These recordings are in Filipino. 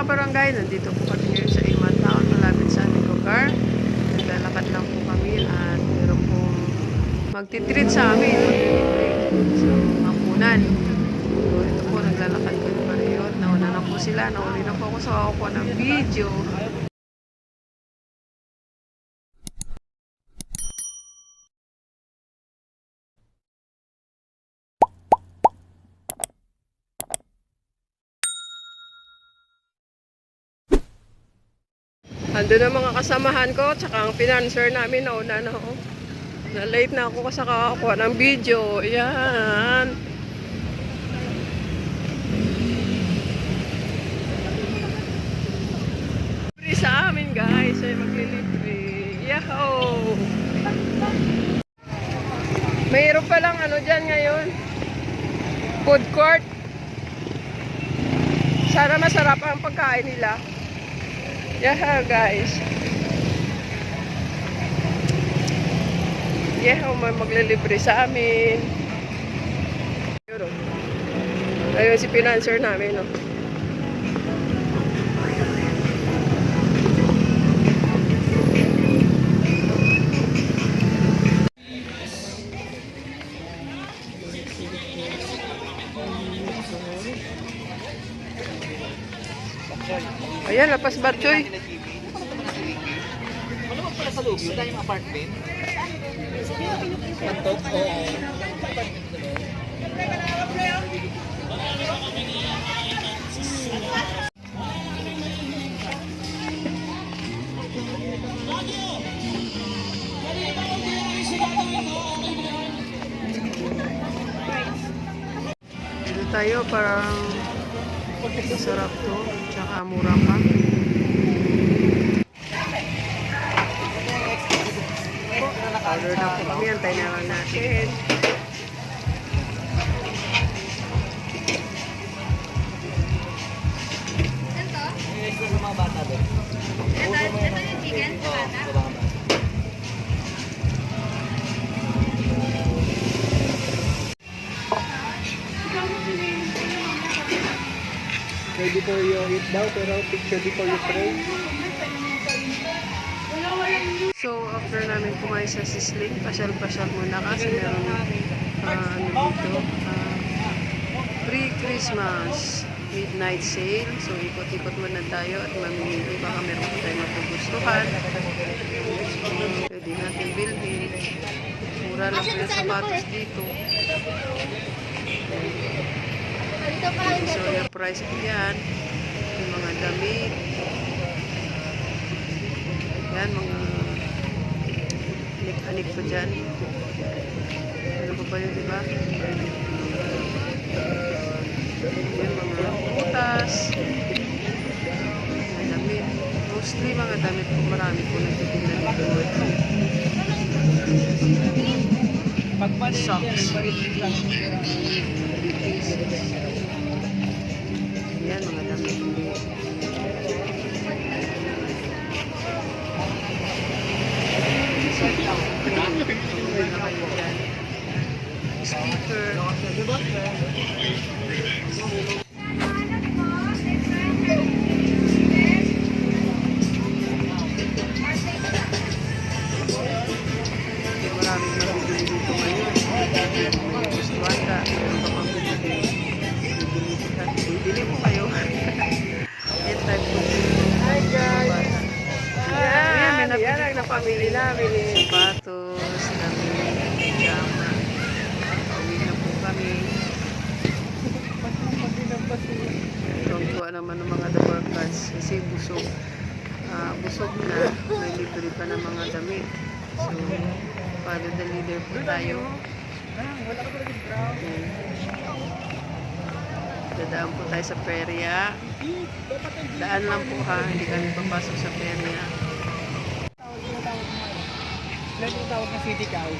kabarangay, nandito po kami ngayon sa Ima Town, malapit sa aming lugar. Naglalakad lang po kami at meron pong magtitreat sa amin. Sa mapunan. So ito po, naglalakad kami pa rin. Nauna na po sila, nauli na po ako sa kukuha ng video. Ando na mga kasamahan ko, tsaka ang financer namin, nauna na ako. Na late na ako kasi kakakuha ng video. Yan. Libre sa amin guys, ay maglilibre. Yahoo! Mayroon pa lang ano dyan ngayon. Food court. Sana masarap ang pagkain nila. Yeah, guys. Yeah, may maglilibre sa amin. Yun, oh. Ayun si financer namin, no. Ayan, lapas batchoy. Ano ba pala sa loob yun? Dahil apartment? Pantok? Oo. Dito tayo, parang masarap to. Tsaka mura pa. Order na po kami. Antay na lang natin. Ready for your eat daw, pero picture before you pray. So, after namin kumain sa Sisling, pasyal-pasyal muna kasi meron ah, ano dito, ah, pre-Christmas midnight sale. So, ikot-ikot muna tayo at mamimili. Baka meron po tayo mapugustuhan. Pwede natin bilhin. Mura lang po yung sapatos dito. Ito pa yung So, yung price po yan. Yung mga damit. Yan, mga anik-anik po dyan. Ano pa ba yun, di ba? Yan, mga putas. Mga damit. Mostly mga damit po. Marami po nagtitinda dito. Socks. Yan, busog. Ah, busog na. May libre pa ng mga damit. So, follow the leader po tayo. Okay. Dadaan po tayo sa perya. Daan lang po ha, hindi kami papasok sa perya. Yung tawag ng city cow?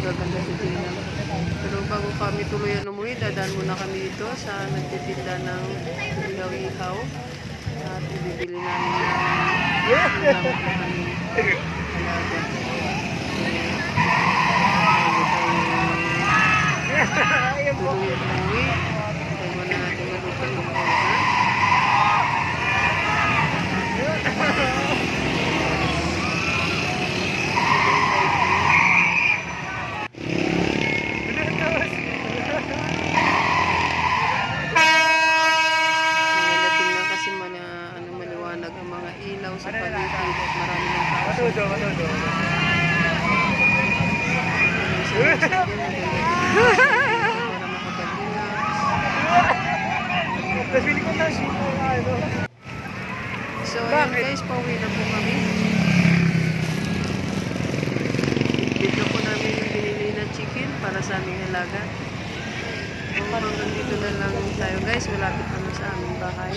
Gaganda si Tina. Pero bago kami tuluyan umuwi, dadaan muna kami dito sa nagtitinda ng ilaw-ihaw. At ibibili namin ng ulam po sa pagitan at marami ng tao. Matudo, matudo. So, ayun guys, pauwi na po kami. Dito po namin yung binili na chicken para sa aming halaga. So, hanggang dito na lang tayo guys. Malapit na sa aming bahay.